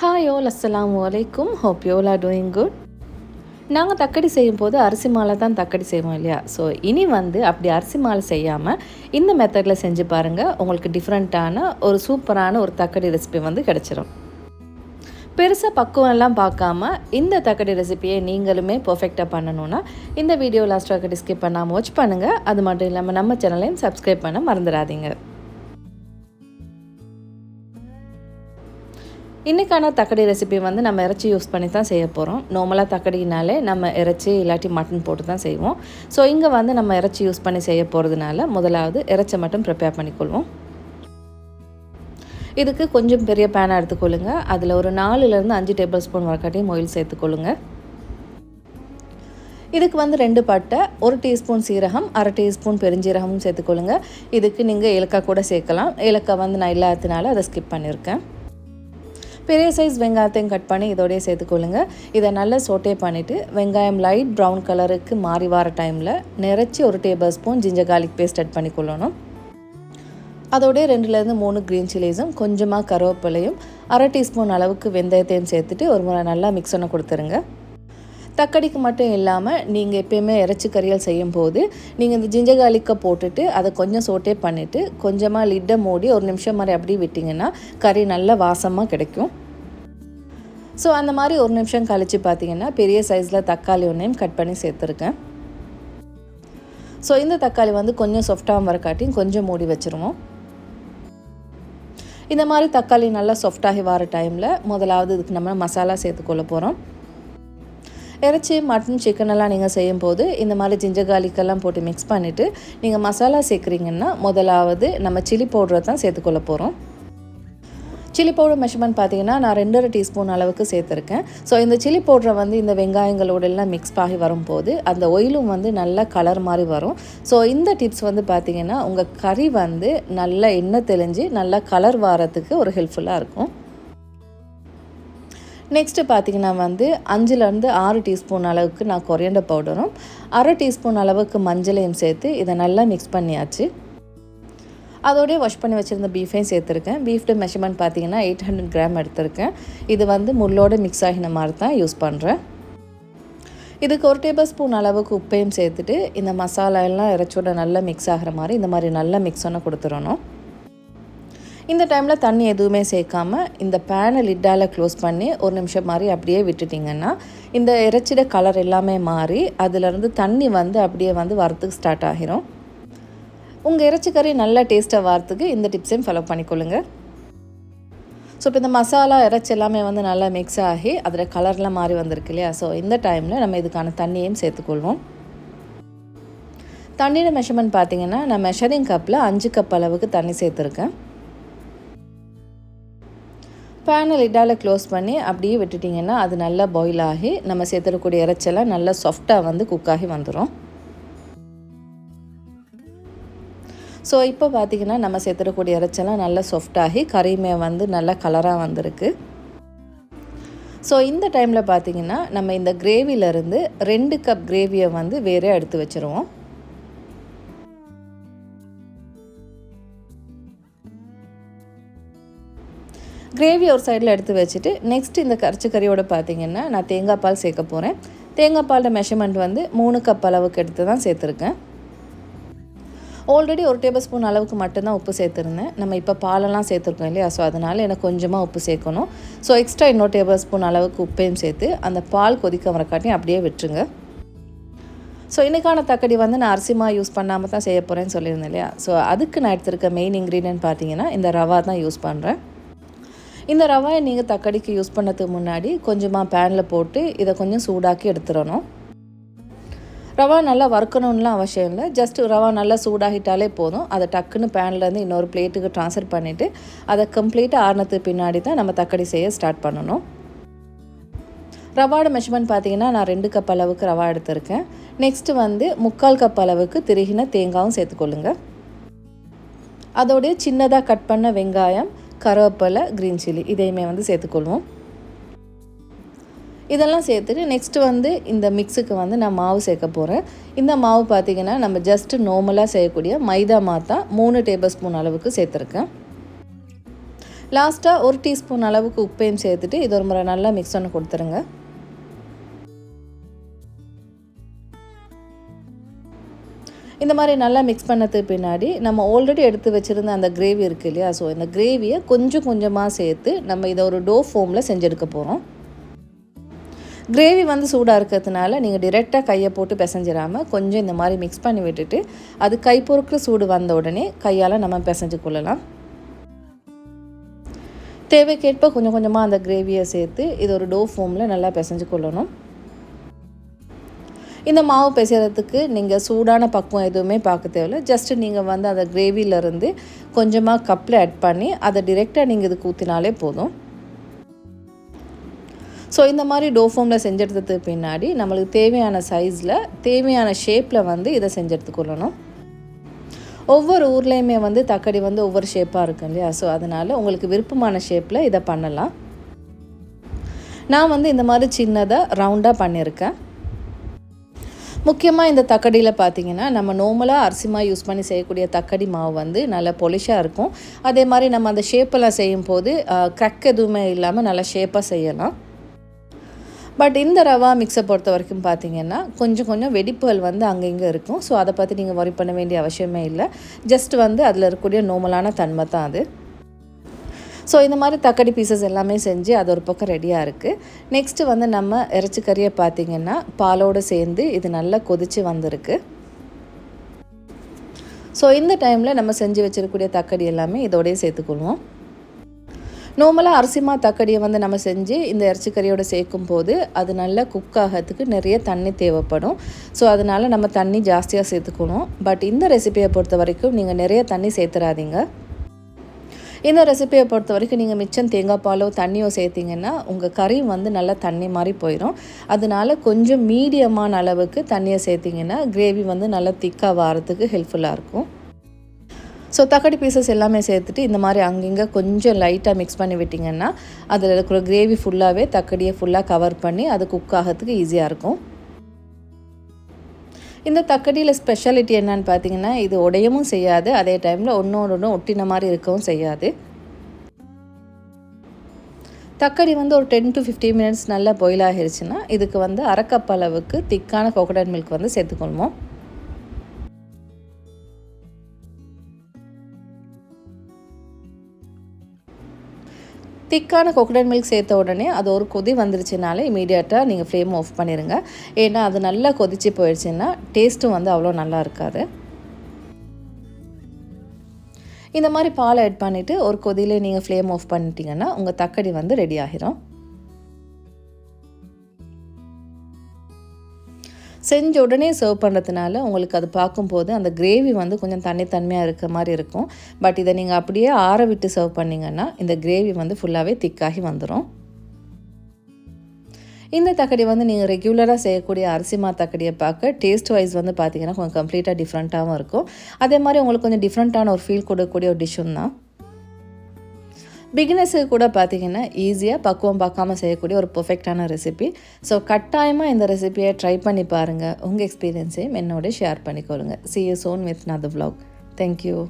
Hi all அஸ்ஸலாம் வலைக்கும் hope you all are doing good நாங்கள் தக்கடி செய்யும் போது அரிசி மாலை தான் தக்கடி செய்வோம் இல்லையா? ஸோ இனி வந்து அப்படி அரிசி மாலை செய்யாமல் இந்த மெத்தடில் செஞ்சு பாருங்கள் உங்களுக்கு டிஃப்ரெண்ட்டான ஒரு சூப்பரான ஒரு தக்கடி ரெசிபி வந்து கிடச்சிரும். பெருசாக பக்குவம்லாம் பார்க்காம இந்த தக்கடி ரெசிபியை நீங்களுமே பர்ஃபெக்டாக பண்ணணுன்னா இந்த வீடியோ லாஸ்ட் வரைக்கும் ஸ்கிப் பண்ணாமல் வாட்ச் பண்ணுங்கள் அது மட்டும் இல்லாமல் நம்ம சேனலையும் சப்ஸ்கிரைப் பண்ண மறந்துடாதீங்க. இன்றைக்கான தக்கடி ரெசிபி வந்து நம்ம இறைச்சி யூஸ் பண்ணி தான் செய்ய போகிறோம் நார்மலாக தக்கடினாலே நம்ம இறைச்சி இல்லாட்டி மட்டன் போட்டு தான் செய்வோம். ஸோ இங்கே வந்து நம்ம இறைச்சி யூஸ் பண்ணி செய்ய போகிறதுனால முதலாவது இறைச்சை மட்டும் ப்ரிப்பேர் பண்ணிக்கொள்வோம். இதுக்கு கொஞ்சம் பெரிய பேனை எடுத்துக்கொள்ளுங்க. அதில் ஒரு நாலுலேருந்து அஞ்சு டேபிள் ஸ்பூன் வரக்காட்டியும் ஆயில் சேர்த்துக்கொள்ளுங்க. இதுக்கு வந்து ரெண்டு பட்டை ஒரு டீஸ்பூன் சீரகம் அரை டீஸ்பூன் பெருஞ்சீரகமும் சேர்த்துக்கொள்ளுங்க. இதுக்கு நீங்கள் ஏலக்காய் கூட சேர்க்கலாம். ஏலக்காய் வந்து நான் இல்லாததுனால அதை ஸ்கிப் பண்ணியிருக்கேன் பெரிய சைஸ் வெங்காயத்தையும் கட் பண்ணி இதோடய சேர்த்துக்கொள்ளுங்க. இதை நல்லா சோட்டே பண்ணிவிட்டு வெங்காயம் லைட் ப்ரௌன் கலருக்கு மாறி வர டைமில் நிறச்சி ஒரு tablespoon ginger garlic paste add பண்ணிக்கொள்ளணும். அதோடய ரெண்டுலேருந்து மூணு க்ரீன் சில்லிஸும் கொஞ்சமாக கருவேப்பிலையும் அரை டீஸ்பூன் அளவுக்கு வெந்தயத்தையும் சேர்த்துட்டு ஒரு முறை நல்லா மிக்ஸ் பண்ண கொடுத்துருங்க. தக்கடிக்கு மட்டும் இல்லாமல் நீங்கள் எப்பயுமே இறைச்சி கறியல் செய்யும் போது நீங்கள் இந்த ஜிஞ்சர் போட்டுட்டு அதை கொஞ்சம் சோட்டே பண்ணிவிட்டு கொஞ்சமாக லிட்டை மூடி ஒரு நிமிஷம் மாதிரி அப்படியே விட்டிங்கன்னா கறி நல்லா வாசமாக கிடைக்கும். ஸோ அந்த மாதிரி ஒரு நிமிஷம் கழித்து பார்த்தீங்கன்னா பெரிய சைஸில் தக்காளி ஒன்றையும் கட் பண்ணி சேர்த்துருக்கேன். ஸோ இந்த தக்காளி வந்து கொஞ்சம் சாஃப்டாக வரக்காட்டியும் கொஞ்சம் மூடி வச்சுருவோம். இந்த மாதிரி தக்காளி நல்லா சாஃப்டாகி வர டைமில் முதலாவது இதுக்கு நம்ம மசாலா சேர்த்துக்கொள்ள போகிறோம் இறைச்சி மட்டன் சிக்கனெல்லாம் நீங்கள் செய்யும்போது இந்த மாதிரி ஜிஞ்சர் கார்லிக்கெல்லாம் போட்டு மிக்ஸ் பண்ணிவிட்டு நீங்கள் மசாலா சேர்க்குறீங்கன்னா முதலாவது நம்ம சில்லி பவுடரை தான் சேர்த்துக்கொள்ள போகிறோம் சில்லி பவுடர் மெஷர்மெண்ட் பார்த்தீங்கன்னா நான் ரெண்டரை டீஸ்பூன் அளவுக்கு சேர்த்துருக்கேன். ஸோ இந்த சில்லி பவுடரை வந்து இந்த வெங்காயங்களோட எல்லாம் மிக்ஸ் ஆகி வரும்போது அந்த ஒயிலும் வந்து நல்ல கலர் மாதிரி வரும். ஸோ இந்த டிப்ஸ் வந்து பார்த்தீங்கன்னா உங்கள் கறி வந்து நல்ல எண்ணெய் தெளிஞ்சு நல்லா கலர் வாரத்துக்கு ஒரு ஹெல்ப்ஃபுல்லாக இருக்கும். நெக்ஸ்ட்டு பார்த்தீங்கன்னா வந்து அஞ்சுலேருந்து ஆறு டீஸ்பூன் அளவுக்கு நான் கொரியண்டர் பவுடரும் அரை டீஸ்பூன் அளவுக்கு மஞ்சளையும் சேர்த்து இதை நல்லா மிக்ஸ் பண்ணியாச்சு. அதோடய வாஷ் பண்ணி வச்சுருந்த பீஃபையும் சேர்த்துருக்கேன். பீஃப்டு மெஷர்மெண்ட் பார்த்திங்கன்னா எயிட் ஹண்ட்ரட் கிராம் எடுத்திருக்கேன். இது வந்து முள்ளோடு மிக்ஸ் ஆகின மாதிரி தான் யூஸ் பண்ணுறேன் இதுக்கு ஒரு டேபிள் ஸ்பூன் அளவுக்கு உப்பையும் சேர்த்துட்டு இந்த மசாலா எல்லாம் இறைச்சோட நல்லா மிக்ஸ் ஆகிற மாதிரி இந்த மாதிரி நல்லா மிக்ஸ் ஒன்று கொடுத்துடணும். இந்த டைமில் தண்ணி எதுவுமே சேர்க்காம இந்த பேனை லிட்டால் க்ளோஸ் பண்ணி ஒரு நிமிஷம் மாதிரி அப்படியே விட்டுட்டிங்கன்னா இந்த இறைச்சிட கலர் எல்லாமே மாறி அதிலிருந்து தண்ணி வந்து அப்படியே வந்து வரத்துக்கு ஸ்டார்ட் ஆகிரும். உங்கள் இறைச்சி கறி நல்லா டேஸ்ட்டாக வரத்துக்கு இந்த டிப்ஸையும் ஃபாலோ பண்ணிக்கொள்ளுங்கள் ஸோ இப்போ இந்த மசாலா இறைச்சி எல்லாமே வந்து நல்லா மிக்ஸ் ஆகி அதில் கலர்லாம் மாறி வந்திருக்கு இல்லையா? ஸோ இந்த டைமில் நம்ம இதுக்கான தண்ணியையும் சேர்த்துக்கொள்வோம். தண்ணியோட மெஷர்மெண்ட் பார்த்தீங்கன்னா நான் மெஷரிங் கப்பில் அஞ்சு கப் அளவுக்கு தண்ணி சேர்த்துருக்கேன். பேனை லிட்டால் க்ளோஸ் பண்ணி அப்படியே விட்டுட்டிங்கன்னா அது நல்லா பாயில் ஆகி நம்ம சேர்த்துடக்கூடிய இறைச்செல்லாம் நல்லா சாஃப்டாக வந்து குக் ஆகி வந்துடும் ஸோ இப்போ பார்த்திங்கன்னா நம்ம சேர்த்துடக்கூடிய இறைச்செல்லாம் நல்லா சாஃப்டாகி கறியுமே வந்து நல்லா கலராக வந்திருக்கு. ஸோ இந்த டைமில் பார்த்திங்கன்னா நம்ம இந்த கிரேவிலேருந்து ரெண்டு கப் கிரேவியை வந்து வேறே எடுத்து வச்சுருவோம். கிரேவி ஒரு சைடில் எடுத்து வச்சுட்டு நெக்ஸ்ட் இந்த கரிச்சு கறியோட பார்த்தீங்கன்னா நான் தேங்காய் பால் சேர்க்க போகிறேன் தேங்காய் பாலோட மெஷர்மெண்ட் வந்து மூணு கப் அளவுக்கு எடுத்து தான் சேர்த்துருக்கேன். ஆல்ரெடி ஒரு டேபிள் ஸ்பூன் அளவுக்கு மட்டும்தான் உப்பு சேர்த்துருந்தேன். நம்ம இப்போ பாலெல்லாம் சேர்த்துருக்கோம் இல்லையா? ஸோ அதனால் எனக்கு கொஞ்சமாக உப்பு சேர்க்கணும். ஸோ எக்ஸ்ட்ரா இன்னொரு டேபிள் ஸ்பூன் அளவுக்கு உப்பையும் சேர்த்து அந்த பால் கொதிக்க வரக்காட்டியும் அப்படியே விட்டுருங்க. ஸோ இன்றைக்கான தக்கடி வந்து நான் அரிசிமா யூஸ் பண்ணாமல் தான் செய்ய போகிறேன்னு சொல்லியிருந்தேன் இல்லையா? ஸோ அதுக்கு நான் எடுத்திருக்க மெயின் இன்க்ரீடியன்ட் பார்த்தீங்கன்னா இந்த ரவா தான் யூஸ் பண்ணுறேன் இந்த ரவாயை நீங்கள் தக்கடிக்கு யூஸ் பண்ணதுக்கு முன்னாடி கொஞ்சமாக பேனில் போட்டு இதை கொஞ்சம் சூடாக்கி எடுத்துடணும். ரவா நல்லா வறுக்கணும்லாம் அவசியம் இல்லை. ஜஸ்ட் ரவா நல்லா சூடாகிட்டாலே போதும். அதை டக்குன்னு பேன்லேருந்து இன்னொரு பிளேட்டுக்கு ட்ரான்ஸ்ஃபர் பண்ணிவிட்டு அதை கம்ப்ளீட்டாக ஆறுனத்துக்கு பின்னாடி தான் நம்ம தக்கடி செய்ய ஸ்டார்ட் பண்ணணும். ரவாவோட மெஷர்மெண்ட் பார்த்தீங்கன்னா நான் ரெண்டு கப் அளவுக்கு ரவா எடுத்திருக்கேன். நெக்ஸ்ட்டு வந்து முக்கால் கப் அளவுக்கு திருகின தேங்காயும் சேர்த்துக்கொள்ளுங்க. அதோடைய சின்னதாக கட் பண்ண வெங்காயம் கருவேப்பிலை க்ரீன் சில்லி இதையுமே வந்து சேர்த்துக்கொள்வோம். இதெல்லாம் சேர்த்துட்டு நெக்ஸ்ட்டு வந்து இந்த மிக்ஸுக்கு வந்து நான் மாவு சேர்க்க போகிறேன் இந்த மாவு பார்த்திங்கன்னா நம்ம ஜஸ்ட்டு நார்மலாக செய்யக்கூடிய மைதா மாத்தா மூணு டேபிள் ஸ்பூன் அளவுக்கு சேர்த்துருக்கேன். லாஸ்ட்டாக ஒரு டீஸ்பூன் அளவுக்கு உப்பையும் சேர்த்துட்டு இது ஒரு முறை நல்லா மிக்ஸ் பண்ணி கொடுத்துருங்க. இந்த மாதிரி நல்லா மிக்ஸ் பண்ணதுக்கு பின்னாடி நம்ம ஆல்ரெடி எடுத்து வச்சுருந்த அந்த கிரேவி இருக்குது இல்லையா? ஸோ இந்த கிரேவியை கொஞ்சம் கொஞ்சமாக சேர்த்து நம்ம இதை ஒரு டோ ஃபோமில் செஞ்செடுக்க போகிறோம் கிரேவி வந்து சூடாக இருக்கிறதுனால நீங்கள் டிரெக்டாக கையை போட்டு பிசைஞ்சிடாமல் கொஞ்சம் இந்த மாதிரி மிக்ஸ் பண்ணி விட்டுட்டு அது கை பொறுக்கிற சூடு வந்த உடனே கையால் நம்ம பிசைஞ்சு கொள்ளலாம். தேவைக்கேற்ப கொஞ்சம் கொஞ்சமாக அந்த கிரேவியை சேர்த்து இது ஒரு டோ ஃபோமில் நல்லா பிசைஞ்சு கொள்ளணும். இந்த மாவு பிசைகிறதுக்கு நீங்கள் சூடான பக்குவம் எதுவுமே பார்க்க தேவையில்ல. ஜஸ்ட்டு நீங்கள் வந்து அந்த கிரேவியிலேருந்து கொஞ்சமாக கப்பில் ஆட் பண்ணி அதை டிரெக்டாக நீங்கள் இதுக்கு ஊற்றினாலே போதும். ஸோ இந்த மாதிரி டோஃபோமில் செஞ்செடுத்ததுக்கு பின்னாடி நம்மளுக்கு தேவையான சைஸில் தேவையான ஷேப்பில் வந்து இதை செஞ்செடுத்துக்கொள்ளணும். ஒவ்வொரு ஊர்லேயுமே வந்து தக்கடி வந்து ஒவ்வொரு ஷேப்பாக இருக்கும் இல்லையா? ஸோ அதனால் உங்களுக்கு விருப்பமான ஷேப்பில் இதை பண்ணலாம். நான் வந்து இந்த மாதிரி சின்னதாக ரவுண்டாக பண்ணியிருக்கேன். முக்கியமாக இந்த தக்கடியில் பார்த்தீங்கன்னா நம்ம நார்மலாக அரிசிமா யூஸ் பண்ணி செய்யக்கூடிய தக்கடி மாவு வந்து நல்லா பொலிஷாக இருக்கும். அதே மாதிரி நம்ம அந்த ஷேப்பெல்லாம் செய்யும் போது க்ரக் எதுவுமே இல்லாமல் நல்லா ஷேப்பாக செய்யலாம். பட் இந்த ரவா மிக்ஸை பொறுத்த வரைக்கும் பார்த்தீங்கன்னா கொஞ்சம் கொஞ்சம் வெடிப்புகள் வந்து அங்கே இங்கே இருக்கும். ஸோ அதை பற்றி நீங்கள் ஒரி பண்ண வேண்டிய அவசியமே இல்லை. ஜஸ்ட் வந்து அதில் இருக்கக்கூடிய நோமலான தன்மை தான் அது. ஸோ இந்த மாதிரி தக்காளி பீசஸ் எல்லாமே செஞ்சு அது ஒரு பக்கம் ரெடியாக இருக்குது நெக்ஸ்ட்டு வந்து நம்ம இறைச்சி கறியை பார்த்திங்கன்னா பாலோடு சேர்ந்து இது நல்லா கொதித்து வந்திருக்கு. ஸோ இந்த டைமில் நம்ம செஞ்சு வச்சிருக்கக்கூடிய தக்காளி எல்லாமே இதோடய சேர்த்துக்கொள்வோம். நார்மலாக அரிசிமா தக்கடியை வந்து நம்ம செஞ்சு இந்த இறைச்சி சேர்க்கும் போது அது நல்லா குக் ஆகிறதுக்கு நிறைய தண்ணி தேவைப்படும். ஸோ அதனால் நம்ம தண்ணி ஜாஸ்தியாக சேர்த்துக்கணும். பட் இந்த ரெசிபியை பொறுத்த வரைக்கும் நீங்கள் நிறைய தண்ணி சேர்த்துறாதீங்க. இந்த ரெசிபியை பொறுத்த வரைக்கும் நீங்கள் மிச்சம் தேங்காய் பாலோ தண்ணியோ சேர்த்திங்கன்னா உங்கள் கறி வந்து நல்லா தண்ணி மாதிரி போயிடும் அதனால கொஞ்சம் மீடியமான அளவுக்கு தண்ணியை சேர்த்திங்கன்னா கிரேவி வந்து நல்லா திக்காக வாரத்துக்கு ஹெல்ப்ஃபுல்லாக இருக்கும். ஸோ தக்காளி பீசஸ் எல்லாமே சேர்த்துட்டு இந்த மாதிரி அங்கங்கே கொஞ்சம் லைட்டாக மிக்ஸ் பண்ணி விட்டிங்கன்னா அதில் இருக்கிற கிரேவி ஃபுல்லாகவே தக்காளியை ஃபுல்லாக கவர் பண்ணி அது குக் ஆகிறதுக்கு ஈஸியாக இருக்கும். இந்த தக்கடியில் ஸ்பெஷாலிட்டி என்னன்னு பார்த்தீங்கன்னா இது உடையவும் செய்யாது அதே டைமில் ஒன்றோடு ஒன்று ஒட்டின மாதிரி இருக்கவும் செய்யாது. தக்காளி வந்து ஒரு டென் டு ஃபிஃப்டீன் மினிட்ஸ் நல்லா பாயில் ஆகிருச்சுன்னா இதுக்கு வந்து அரை அளவுக்கு திக்கான கோகோனட் மில்க் வந்து சேர்த்துக்கொள்வோம். திக்கான கோகோனட் மில்க் சேர்த்த உடனே அது ஒரு கொதி வந்துருச்சுனாலே இமீடியட்டாக நீங்கள் ஃப்ளேம் ஆஃப் பண்ணிடுங்க ஏன்னா அது நல்லா கொதிச்சு போயிடுச்சுன்னா டேஸ்ட்டும் வந்து அவ்வளோ நல்லா இருக்காது. இந்த மாதிரி பால் ஆட் பண்ணிவிட்டு ஒரு கொதியிலே நீங்கள் ஃப்ளேம் ஆஃப் பண்ணிட்டீங்கன்னா உங்கள் தக்கடி வந்து ரெடி ஆகிரும். செஞ்ச உடனே சர்வ் பண்ணுறதுனால உங்களுக்கு அது பார்க்கும்போது அந்த கிரேவி வந்து கொஞ்சம் தண்ணித்தன்மையாக இருக்க மாதிரி இருக்கும். பட் இதை நீங்கள் அப்படியே ஆற விட்டு சர்வ் பண்ணிங்கன்னா இந்த கிரேவி வந்து ஃபுல்லாகவே திக்காகி வந்துடும் இந்த தக்கடி வந்து நீங்கள் ரெகுலராக செய்யக்கூடிய அரிசிமா தக்கடியை பார்க்க டேஸ்ட் வைஸ் வந்து பார்த்தீங்கன்னா கொஞ்சம் கம்ப்ளீட்டாக டிஃப்ரெண்ட்டாகவும் இருக்கும். அதே மாதிரி உங்களுக்கு கொஞ்சம் டிஃப்ரெண்ட்டான ஒரு ஃபீல் கொடுக்கக்கூடிய ஒரு டிஷ்ஷும் தான். பிகினர்ஸுக்கு கூட பார்த்தீங்கன்னா ஈஸியாக பக்குவம் பார்க்காம செய்யக்கூடிய ஒரு பர்ஃபெக்டான ரெசிபி ஸோ கட்டாயமாக இந்த ரெசிபியை ட்ரை பண்ணி பாருங்கள் உங்கள் எக்ஸ்பீரியன்ஸையும் என்னோட ஷேர் பண்ணிக்கொள்ளுங்க. சி யூ சோன் வித் நது வ்ளாக் தேங்க்யூ